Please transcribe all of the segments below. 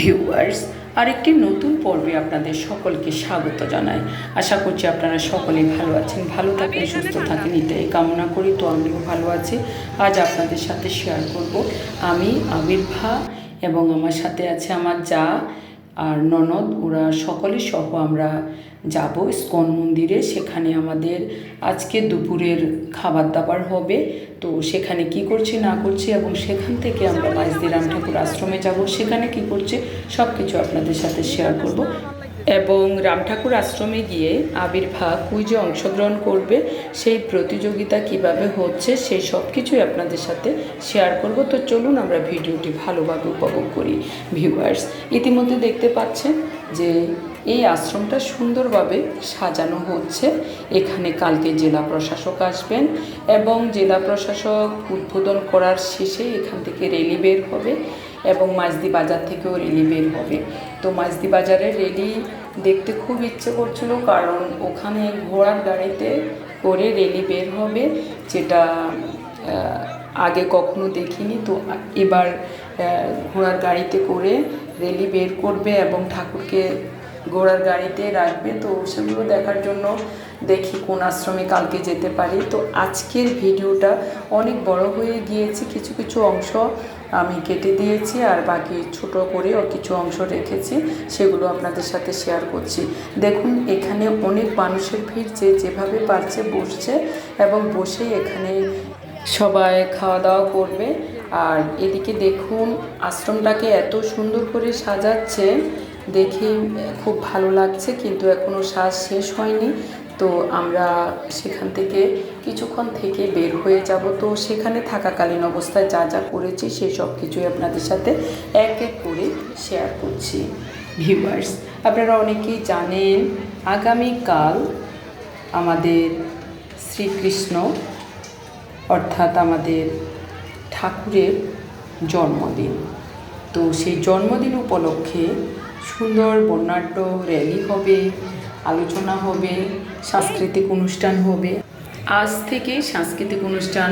Viewers, আরেকটি নতুন পর্বে আপনাদের সকলকে স্বাগত জানাই। আশা করছি আপনারা সকলেই ভালো আছেন, ভালো থাকেন, সুস্থ থাকেন, এটাই কামনা করি। তো আমিও ভালো আছি। আজ আপনাদের সাথে শেয়ার করব। আমি আবির্ভা এবং আমার সাথে আছে আমার যা আর ননদ, ওরা সকলে সহ আমরা যাব। স্কন মন্দিরে সেখানে আমাদের আজকে দুপুরের খাবার দাবার হবে। তো সেখানে কি করছে, না করছে এবং সেখান থেকে আমরা মাইজদি রাম ঠাকুর আশ্রমে যাব। সেখানে কি করছে সব কিছু আপনাদের সাথে শেয়ার করব। এবং রাম ঠাকুর আশ্রমে গিয়ে আবির্ভাব কুইজে অংশগ্রহণ করবে, সেই প্রতিযোগিতা কীভাবে হচ্ছে, সেই সব কিছুই আপনাদের সাথে শেয়ার করব। তো চলুন আমরা ভিডিওটি ভালোভাবে উপভোগ করি। ভিউয়ার্স ইতিমধ্যে দেখতে পাচ্ছেন যে এই আশ্রমটা সুন্দরভাবে সাজানো হচ্ছে। এখানে কালকে জেলা প্রশাসক আসবেন এবং জেলা প্রশাসক উদ্বোধন করার শেষে এখান থেকে রেলি বের হবে এবং মাঝদি বাজার থেকেও রেলি বের হবে। তো মাঝদি বাজারের রেলি দেখতে খুব ইচ্ছে করছিল, কারণ ওখানে ঘোড়ার গাড়িতে করে রেলি বের হবে, যেটা আগে কখনো দেখিনি। তো এবার ঘোড়ার গাড়িতে করে রেলি বের করবে এবং ঠাকুরকে ঘোড়ার গাড়িতে রাখবে। তো সেগুলো দেখার জন্য দেখি কোন আশ্রমে কালকে যেতে পারি। তো আজকের ভিডিওটা অনেক বড় হয়ে গিয়েছে, কিছু কিছু অংশ আমি কেটে দিয়েছি আর বাকি ছোট করে কিছু অংশ রেখেছি, সেগুলো আপনাদের সাথে শেয়ার করছি। দেখুন, এখানে অনেক মানুষের ভিড় যে যেভাবে পারছে বসছে এবং বসেই এখানে সবাই খাওয়া দাওয়া করবে। আর এদিকে দেখুন, আশ্রমটাকে এত সুন্দর করে সাজাচ্ছে, দেখে খুব ভালো লাগছে, কিন্তু এখনও সাজ শেষ হয়নি। তো আমরা সেখান থেকে কিছুক্ষণ থেকে বের হয়ে যাব। তো সেখানে থাকাকালীন অবস্থায় যা যা করেছি সেই সব কিছুই আপনাদের সাথে এক এক করে শেয়ার করছি। ভিউয়ার্স আপনারা অনেকেই জানেন, আগামীকাল আমাদের শ্রীকৃষ্ণ, অর্থাৎ আমাদের ঠাকুরের জন্মদিন। তো সেই জন্মদিন উপলক্ষে সুন্দর বর্ণাঢ্য র্যালি হবে, আলোচনা হবে, সাংস্কৃতিক অনুষ্ঠান হবে। আজ থেকে সাংস্কৃতিক অনুষ্ঠান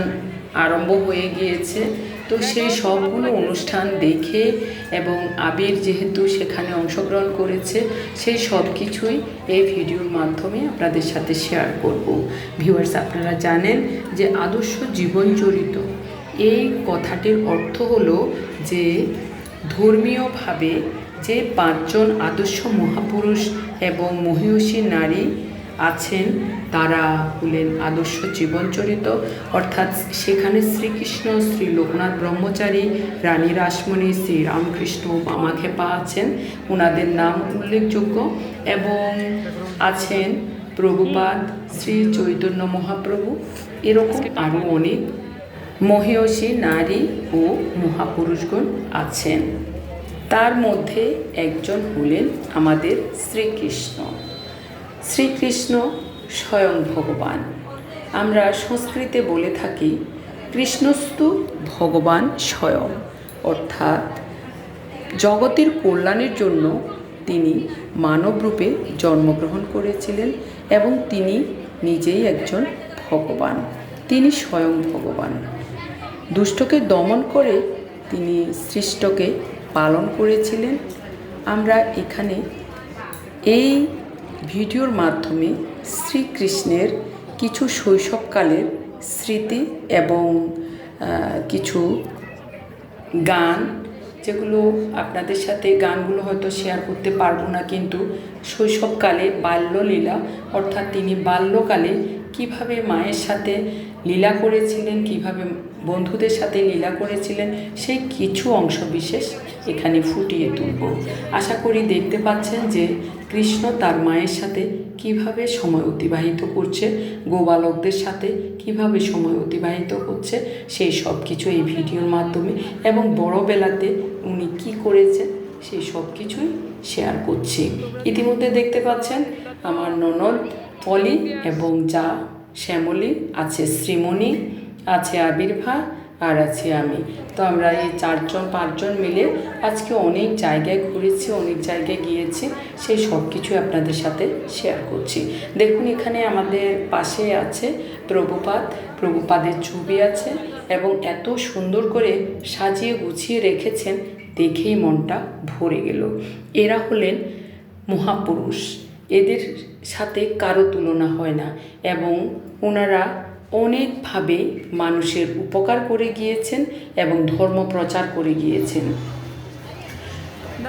আরম্ভ হয়ে গিয়েছে। তো সেই সবগুলো অনুষ্ঠান দেখে এবং আবির যেহেতু সেখানে অংশগ্রহণ করেছে, সেই সব কিছুই এই ভিডিওর মাধ্যমে আপনাদের সাথে শেয়ার করব। ভিউয়ার্স আপনারা জানেন যে আদর্শ জীবন চরিত। এই কথাটির অর্থ হলো যে ধর্মীয়ভাবে যে পাঁচজন আদর্শ মহাপুরুষ এবং মহিষী নারী আছেন, তারা হলেন আদর্শ জীবনচরিত। অর্থাৎ সেখানে শ্রীকৃষ্ণ, শ্রী লোকনাথ ব্রহ্মচারী, রানী রাসমণি, শ্রী রামকৃষ্ণ মামাখেপা আছেন। ওনাদের নাম উল্লেখযোগ্য এবং আছেন প্রভুপাদ শ্রী চৈতন্য মহাপ্রভু। এরকম আরও অনেক মহিষী নারী ও মহাপুরুষগণ আছেন। তার মধ্যে একজন হলেন আমাদের শ্রীকৃষ্ণ। শ্রীকৃষ্ণ স্বয়ং ভগবান। আমরা সংস্কৃতে বলে থাকি, কৃষ্ণস্তু ভগবান স্বয়ং। অর্থাৎ জগতের কল্যাণের জন্য তিনি মানবরূপে জন্মগ্রহণ করেছিলেন এবং তিনি নিজেই একজন ভগবান। তিনি স্বয়ং ভগবান। দুষ্টকে দমন করে তিনি সৃষ্টকে পালন করেছিলেন। আমরা এখানে এই ভিডিওর মাধ্যমে শ্রীকৃষ্ণের কিছু শৈশবকালের স্মৃতি এবং কিছু গান, যেগুলো আপনাদের সাথে গানগুলো হয়তো শেয়ার করতে পারব না, কিন্তু শৈশবকালে বাল্যলীলা, অর্থাৎ তিনি বাল্যকালে কীভাবে মায়ের সাথে লীলা করেছিলেন, কীভাবে বন্ধুদের সাথে লীলা করেছিলেন সেই কিছু অংশ বিশেষ এখানে ফুটিয়ে তুলব। আশা করি দেখতে পাচ্ছেন যে কৃষ্ণ তার মায়ের সাথে কীভাবে সময় অতিবাহিত করছে, গোবালকদের সাথে কীভাবে সময় অতিবাহিত হচ্ছে, সেই সব কিছু এই ভিডিওর মাধ্যমে এবং বড়বেলাতে উনি কি করেছেন, সেই সব কিছুই শেয়ার করছি। ইতিমধ্যে দেখতে পাচ্ছেন আমার ননদ পলি এবং যা শ্যামলী আছে, শ্রীমণি আছে আবির্ভা আর আছি আমি। তো আমরা এই চারজন, পাঁচজন মিলে আজকে অনেক জায়গায় ঘুরেছি, অনেক জায়গায় গিয়েছি, সেই সব কিছু আপনাদের সাথে শেয়ার করছি। দেখুন, এখানে আমাদের পাশে আছে প্রভুপাদ। প্রভুপাদের ছবি আছে এবং এত সুন্দর করে সাজিয়ে গুছিয়ে রেখেছেন, দেখেই মনটা ভরে গেল। এরা হলেন মহাপুরুষ। এদের সাথে কারও তুলনা হয় না এবং ওনারা অনেকভাবে মানুষের উপকার করে গিয়েছেন এবং ধর্ম প্রচার করে গিয়েছেন।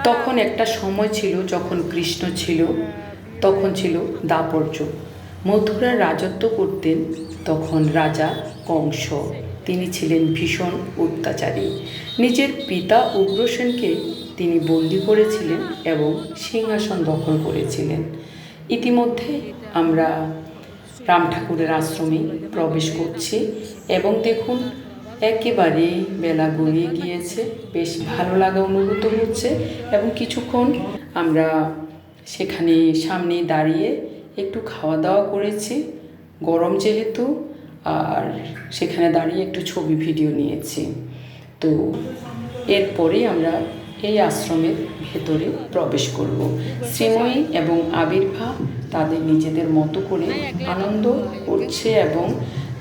তখন একটা সময় ছিল যখন কৃষ্ণ ছিল, তখন ছিল দাপর্য। মথুরা রাজত্ব করতেন তখন রাজা কংস। তিনি ছিলেন ভীষণ অত্যাচারী। নিজের পিতা উগ্রসেনকে তিনি বন্দি করেছিলেন এবং সিংহাসন দখল করেছিলেন। ইতিমধ্যে আমরা রাম ঠাকুরের আশ্রমে প্রবেশ করছি এবং দেখুন, একেবারে বেলা গড়িয়ে গিয়েছে। বেশ ভালো লাগা অনুভূত হচ্ছে এবং কিছুক্ষণ আমরা সেখানে সামনে দাঁড়িয়ে একটু খাওয়া দাওয়া করেছি, গরম যেহেতু, আর সেখানে দাঁড়িয়ে একটু ছবি, ভিডিও নিয়েছি। তো এরপরে আমরা এই আশ্রমের ভেতরে প্রবেশ করব। শ্রীময়ী এবং আবির্ভাব তাদের নিজেদের মতো করে আনন্দ করছে এবং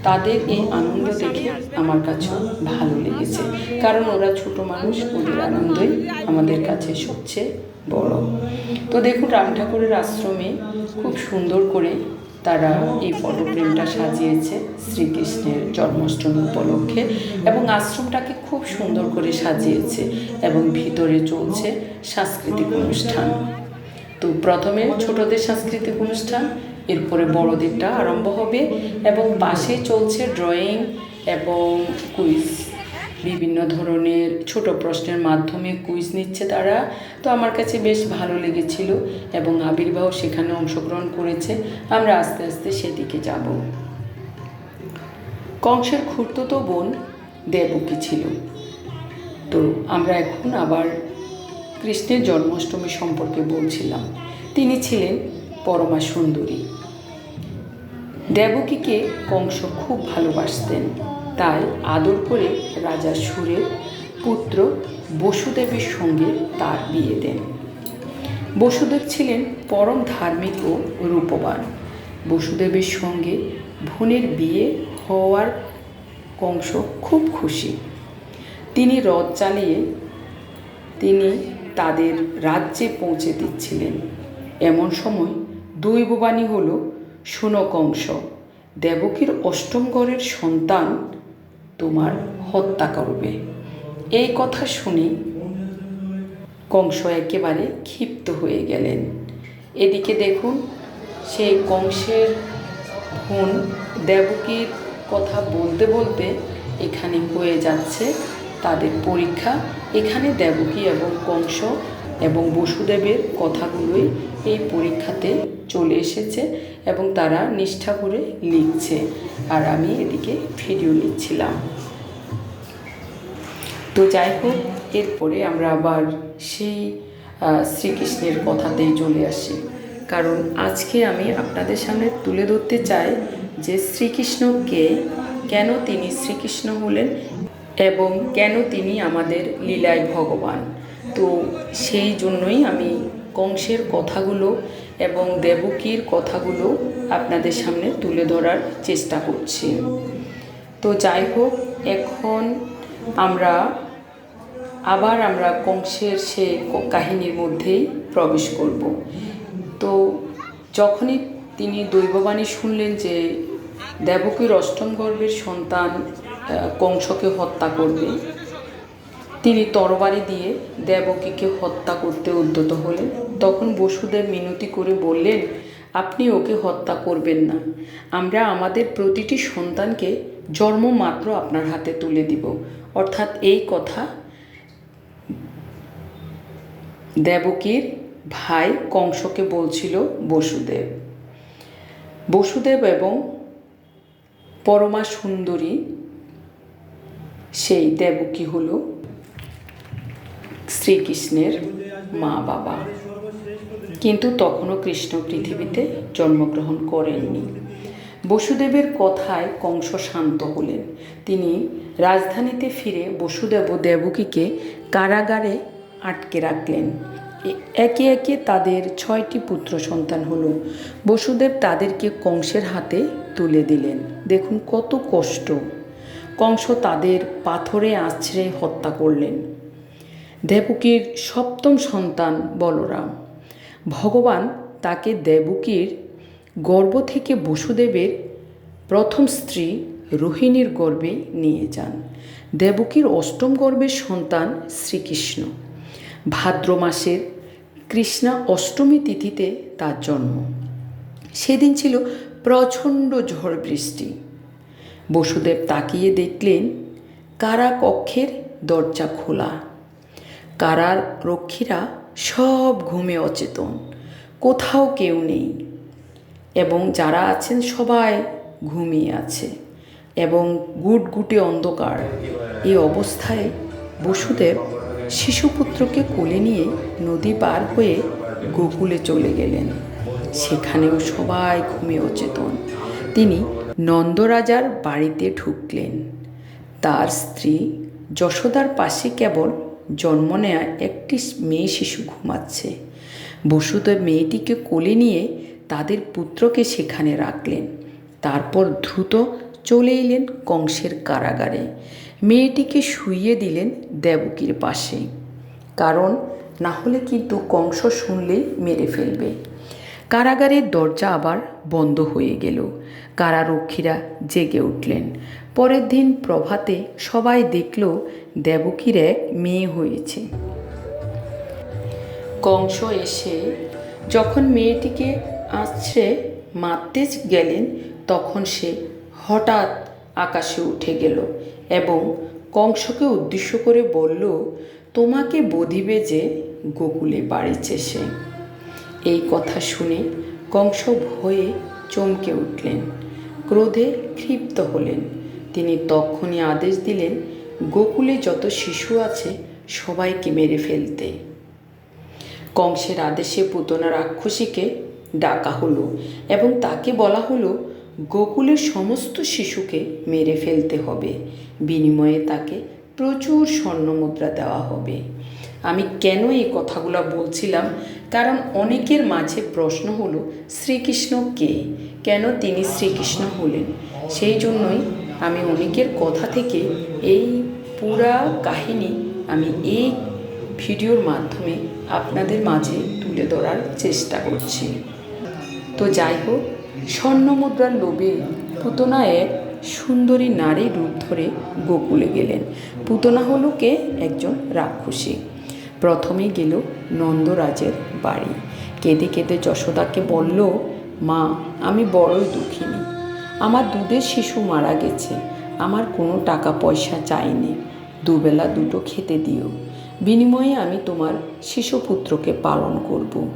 তাদের এই আনন্দ দেখে আমার কাছেও ভালো লেগেছে। কারণ ওরা ছোট মানুষ, ওদের আনন্দই আমাদের কাছে সবচেয়ে বড়। তো দেখুন, রাম ঠাকুরের আশ্রমে খুব সুন্দর করে তারা এই ফটো ফ্রেমটা সাজিয়েছে শ্রীকৃষ্ণের জন্মাষ্টমী উপলক্ষে এবং আশ্রমটাকে খুব সুন্দর করে সাজিয়েছে এবং ভিতরে চলছে সাংস্কৃতিক অনুষ্ঠান। তো প্রথমে ছোটদের সাংস্কৃতিক অনুষ্ঠান, এরপরে বড়দেরটা আরম্ভ হবে এবং পাশে চলছে ড্রয়িং এবং কুইজ বিভিন্ন ধরনের ছোট প্রশ্নের মাধ্যমে কুইজ নিচ্ছে তারা। তো আমার কাছে বেশ ভালো লেগেছিল এবং আবির্ভাব সেখানে অংশগ্রহণ করেছে। আমরা আস্তে আস্তে সেদিকে যাব। কংসের খুঁড়তো বোন দেবকী ছিল। তো আমরা এখন আবার কৃষ্ণের জন্মাষ্টমী সম্পর্কে বলছিলাম। তিনি ছিলেন পরমা সুন্দরী। দেবকীকে কংস খুব ভালোবাসতেন। তাই আদর করে রাজা সুরের পুত্র বসুদেবের সঙ্গে তার বিয়ে দেন। বসুদেব ছিলেন পরম ধার্মিক ও রূপবান। বসুদেবের সঙ্গে বোনের বিয়ে হওয়ার কংস খুব খুশি। তিনি রথ চালিয়ে তিনি তাদের রাজ্যে পৌঁছে দিচ্ছিলেন। এমন সময় দৈববাণী হল শুনো কংস দেবকীর অষ্টম গড়ের সন্তান তোমার হত্যা করবে। এই কথা শুনে কংস একেবারে ক্ষিপ্ত হয়ে গেলেন। এদিকে দেখুন, সেই কংসের বোন দেবকীর কথা বলতে বলতে এখানে হয়ে যাচ্ছে তাদের পরীক্ষা। এখানে দেবকী এবং কংস এবং বসুদেবের কথাগুলোই এই পরীক্ষাতে চলে এসেছে এবং তারা নিষ্ঠা করে লিখছে। আর আমি এদিকে ভিডিও নিচ্ছিলাম। তো যাই হোক, এরপরে আমরা আবার সেই শ্রীকৃষ্ণের কথাতেই চলে আসি। কারণ আজকে আমি আপনাদের সামনে তুলে ধরতে চাই যে শ্রীকৃষ্ণকে কেন তিনি শ্রীকৃষ্ণ হলেন এবং কেন তিনি আমাদের লীলায় ভগবান। তো সেই জন্যই আমি কংসের কথাগুলো এবং দেবকীর কথাগুলো আপনাদের সামনে তুলে ধরার চেষ্টা করছি। তো যাই হোক, এখন আমরা, আবার আমরা কংসের সে কাহিনীর মধ্যেই প্রবেশ করব। তো যখনই তিনি দৈববাণী শুনলেন যে দেবকীর অষ্টম গর্ভের সন্তান কংসকে হত্যা করবে তিনি তরবারি দিয়ে দেবকীকে হত্যা করতে উদ্যত হলেন। তখন বসুদেব মিনতি করে বললেন, আপনি ওকে হত্যা করবেন না। আমরা আমাদের প্রতিটি সন্তানকে জন্ম মাত্র আপনার হাতে তুলে দিব। অর্থাৎ এই কথা দেবকীর ভাই কংসকে বলছিল বসুদেব। বসুদেব এবং পরমা সুন্দরী, সেই দেবকী হল শ্রীকৃষ্ণের মা বাবা। কিন্তু তখনও কৃষ্ণ পৃথিবীতে জন্মগ্রহণ করেননি। বসুদেবের কথায় কংস শান্ত হলেন। তিনি রাজধানীতে ফিরে বসুদেব দেবকীকে কারাগারে আটকে রাখলেন। একে একে তাদের ছয়টি পুত্র সন্তান হলো। বসুদেব তাদেরকে কংসের হাতে তুলে দিলেন। দেখুন কত কষ্ট। কংস তাদের পাথরে আছড়ে হত্যা করলেন। দেবকীর সপ্তম সন্তান বলরাম। ভগবান তাকে দেবকীর গর্ভ থেকে বসুদেবের প্রথম স্ত্রী রোহিণীর গর্ভে নিয়ে যান। দেবকীর অষ্টম গর্ভের সন্তান শ্রীকৃষ্ণ। ভাদ্র মাসের কৃষ্ণা অষ্টমী তিথিতে তার জন্ম। সেদিন ছিল প্রচণ্ড ঝড় বৃষ্টি। বসুদেব তাকিয়ে দেখলেন কারা কক্ষের দরজা খোলা। কারার রক্ষীরা সব ঘুমে অচেতন, কোথাও কেউ নেই এবং যারা আছেন সবাই ঘুমিয়ে আছে এবং গুটগুটে অন্ধকার। এই অবস্থায় বসুদেব শিশুপুত্রকে কোলে নিয়ে নদী পার হয়ে গোকুলে চলে গেলেন। সেখানেও সবাই ঘুমে অচেতন। তিনি নন্দরাজার বাড়িতে ঢুকলেন। তার স্ত্রী যশোদার পাশে কেবল জন্ম নেয়া একটি মেয়ে শিশু ঘুমাচ্ছে। বসুদেব মেয়েটিকে কোলে নিয়ে তাদের পুত্রকে সেখানে রাখলেন। তারপর দ্রুত চলে এলেন কংসের কারাগারে। মেয়েটিকে শুইয়ে দিলেন দেবকীর পাশে। কারণ না হলে কিন্তু কংস শুনলেই মেরে ফেলবে। কারাগারের দরজা আবার বন্ধ হয়ে গেল। কারারক্ষীরা জেগে উঠলেন। পরের দিন প্রভাতে সবাই দেখল দেবকীর এক মেয়ে হয়েছে। কংস এসে যখন মেয়েটিকে আছড়ে মারতে গেলেন, তখন সে হঠাৎ আকাশে উঠে গেল এবং কংসকে উদ্দেশ্য করে বলল, তোমাকে বধিবে যে গোকুলে বাড়িছে সে। এই কথা শুনে কংস ভয়ে চমকে উঠলেন, ক্রোধে ক্ষিপ্ত হলেন। তিনি তখনই আদেশ দিলেন, গোকুলে যত শিশু আছে, সবাইকে মেরে ফেলতে। কংসের আদেশে পুতনা রাক্ষসীকে ডাকা হলো এবং তাকে বলা হলো, গোকুলের সমস্ত শিশুকে মেরে ফেলতে হবে। বিনিময়ে তাকে প্রচুর স্বর্ণমুদ্রা দেওয়া হবে। আমি কেন এই কথাগুলো বলছিলাম? কারণ অনেকের মাঝে প্রশ্ন হলো, শ্রীকৃষ্ণ কে? কেন তিনি শ্রীকৃষ্ণ হলেন? সেই জন্যই আমি অনেকের কথা থেকে এই পুরা কাহিনী আমি এই ভিডিওর মাধ্যমে আপনাদের মাঝে তুলে ধরার চেষ্টা করছি। তো যাই হোক স্বর্ণমুদ্রার লোভে পুতনা এক সুন্দরী নারী রূপ ধরে গোকুলে গেলেন। পুতনা হলো কে? একজন রাক্ষসী। প্রথমে গেল নন্দরাজের বাড়ি। কেঁদে কেঁদে যশোদাকে বলল, মা, আমি বড়ই দুঃখিনী। আমার দুধের শিশু মারা গেছে। আমার কোনো টাকা পয়সা চাইনি। দুবেলা দুটো খেতে দিও। বিনিময়ে আমি তোমার শিশুপুত্রকে পালন করব।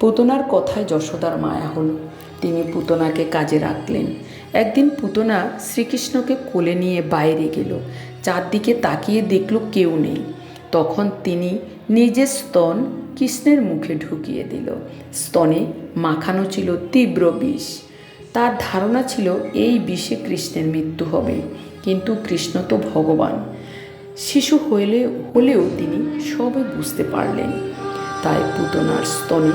পুতনার কথায় যশোদার মায়া হল। তিনি পুতনাকে কাজে রাখলেন। একদিন পুতনা শ্রীকৃষ্ণকে কোলে নিয়ে বাইরে গেল। চারদিকে তাকিয়ে দেখল কেউ নেই। তখন তিনি নিজের স্তন কৃষ্ণের মুখে ঢুকিয়ে দিল। স্তনে মাখানো ছিল তীব্র বিষ। তার ধারণা ছিল, এই বিষে কৃষ্ণের মৃত্যু হবে। কিন্তু কৃষ্ণ তো ভগবান। শিশু হইলে, হলেও তিনি সবে বুঝতে পারলেন। তাই পুতনার স্তনে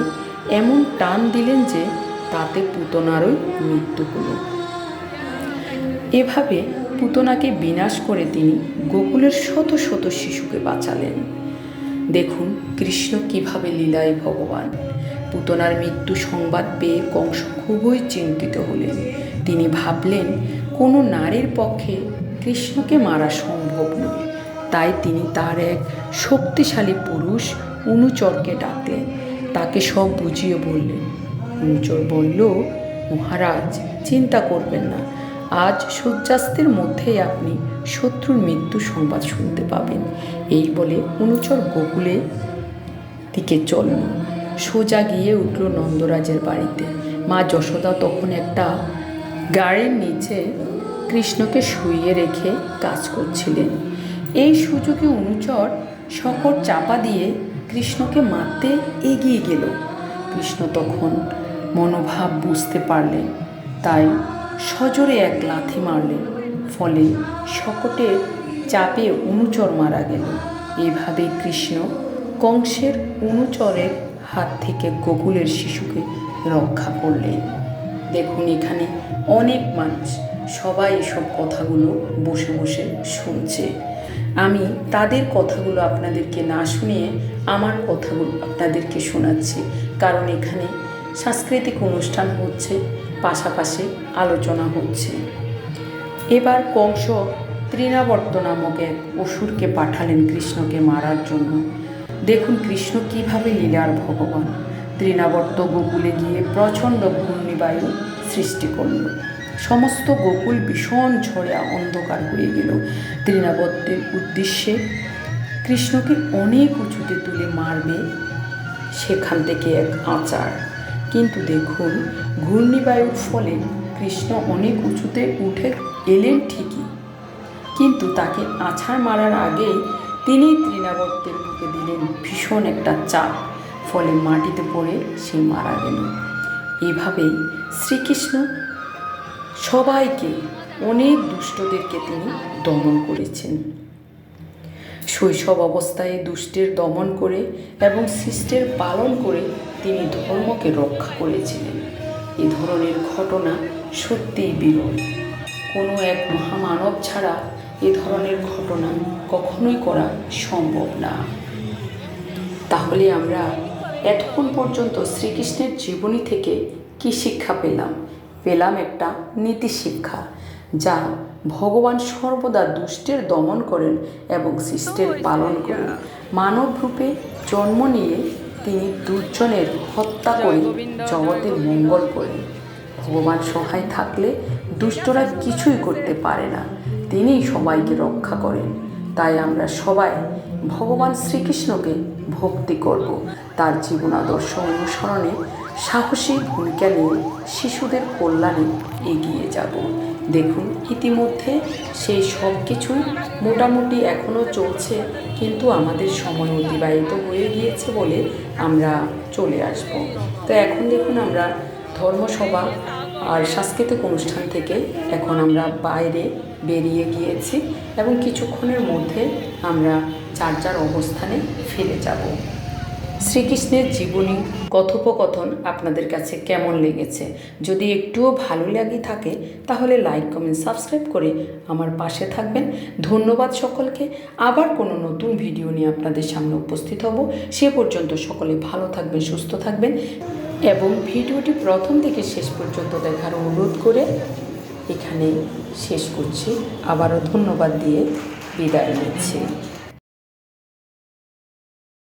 এমন টান দিলেন যে, তাতে পুতনারই মৃত্যু হল। এভাবে পুতনাকে বিনাশ করে তিনি গোকুলের শত শত শিশুকে বাঁচালেন। দেখুন কৃষ্ণ কীভাবে লীলায় ভগবান। পুতনার মৃত্যু সংবাদ পেয়ে কংস খুবই চিন্তিত হলেন। তিনি ভাবলেন, কোনো নারীর পক্ষে কৃষ্ণকে মারা সম্ভব নয়। তাই তিনি তার এক শক্তিশালী পুরুষ অনুচরকে ডাকলেন। তাকে সব বুঝিয়ে বললেন, অনুচর বলল, মহারাজ, চিন্তা করবেন না। আজ সূর্যাস্তের মধ্যেই আপনি শত্রুর মৃত্যু সংবাদ শুনতে পাবেন। এই বলে অনুচর গোকুলে দিকে চলল। সোজা গিয়ে উঠল নন্দরাজের বাড়িতে। মা যশোদা তখন একটা গাড়ির নিচে কৃষ্ণকে শুইয়ে রেখে কাজ করছিলেন। এই সুযোগে অনুচর শকট চাপা দিয়ে কৃষ্ণকে মারতে এগিয়ে গেল। কৃষ্ণ তখন মনোভাব বুঝতে পারলেন, তাই সজোরে এক লাথি মারলেন, ফলে শকটের চাপে অনুচর মারা গেল। এভাবে কৃষ্ণ কংসের অনুচরের হাত থেকে গোকুলের শিশুকে রক্ষা করলেন দেখুন এখানে অনেক মানুষ সবাই এসব কথাগুলো বসে বসে শুনছে। আমি তাদের কথাগুলো আপনাদেরকে না শুনিয়ে আমার কথাগুলো আপনাদেরকে শোনাচ্ছি। কারণ এখানে সাংস্কৃতিক অনুষ্ঠান হচ্ছে, পাশাপাশি আলোচনা হচ্ছে। এবার কংস তৃণাবর্ত নামক এক অসুরকে পাঠালেন কৃষ্ণকে মারার জন্য। দেখুন কৃষ্ণ কীভাবে লীলার ভগবান। তৃণাবর্ত গোকুলে গিয়ে প্রচণ্ড ঘূর্ণিবায়ু সৃষ্টি করল। সমস্ত গোকুল ভীষণ ঝড়ে অন্ধকার হয়ে গেল। তৃণাবর্তের উদ্দেশ্যে কৃষ্ণকে অনেক উঁচুতে তুলে মারবে সেখান থেকে এক আচার। কিন্তু দেখুন, ঘূর্ণিবায়ুর ফলে কৃষ্ণ অনেক উঁচুতে উঠে এলেন ঠিকই। কিন্তু তাকে আছাড় মারার আগেই তিনি তৃণাবর্তের বুকে দিলেন ভীষণ একটা চাপ। ফলে মাটিতে পড়ে সে মারা গেল। এভাবেই শ্রীকৃষ্ণ সবাইকে, অনেক দুষ্টদেরকে তিনি দমন করেছেন। শৈশব অবস্থায় দুষ্টের দমন করে এবং শিষ্টের পালন করে তিনি ধর্মকে রক্ষা করেছিলেন। এ ধরনের ঘটনা সত্যিই বিরল। কোনো এক মহামানব ছাড়া এ ধরনের ঘটনা কখনোই করা সম্ভব না। তাহলে আমরা এতক্ষণ পর্যন্ত শ্রীকৃষ্ণের জীবনী থেকে কি শিক্ষা পেলাম? পেলাম একটা নীতি শিক্ষা, যা ভগবান সর্বদা দুষ্টের দমন করেন এবং শিষ্টের পালন করেন। মানব রূপে জন্ম নিয়ে তিনি দুর্জনের হত্যা করে জগতের মঙ্গল করেন। ভগবান সহায় থাকলে দুষ্টরা কিছুই করতে পারে না। তিনিই সবাইকে রক্ষা করেন। তাই আমরা সবাই ভগবান শ্রীকৃষ্ণকে ভক্তি করব। তার জীবন আদর্শ অনুসরণে সাহসী ভূমিকা নিয়ে শিশুদের কল্যাণে এগিয়ে যাব। দেখুন, ইতিমধ্যে সেই সব কিছুই মোটামুটি এখনও চলছে, কিন্তু আমাদের সময় অতিবাহিত হয়ে গিয়েছে বলে আমরা চলে আসব। তো এখন দেখুন আমরা ধর্মসভা আর সাংস্কৃতিক অনুষ্ঠান থেকে এখন আমরা বাইরে বেরিয়ে গিয়েছি এবং কিছুক্ষণের মধ্যে আমরা যার যার অবস্থানে ফিরে যাব। শ্রীকৃষ্ণের জীবনী কথোপকথন আপনাদের কাছে কেমন লেগেছে? যদি একটুও ভালো লাগে থাকে, তাহলে লাইক, কমেন্ট, সাবস্ক্রাইব করে আমার পাশে থাকবেন। ধন্যবাদ সকলকে। আবার কোনো নতুন ভিডিও নিয়ে আপনাদের সামনে উপস্থিত হব। সে পর্যন্ত সকলে ভালো থাকবেন, সুস্থ থাকবেন। এবং ভিডিওটি প্রথম থেকে শেষ পর্যন্ত দেখার অনুরোধ করে এখানে শেষ করছি। আবারও ধন্যবাদ দিয়ে বিদায় নিচ্ছি।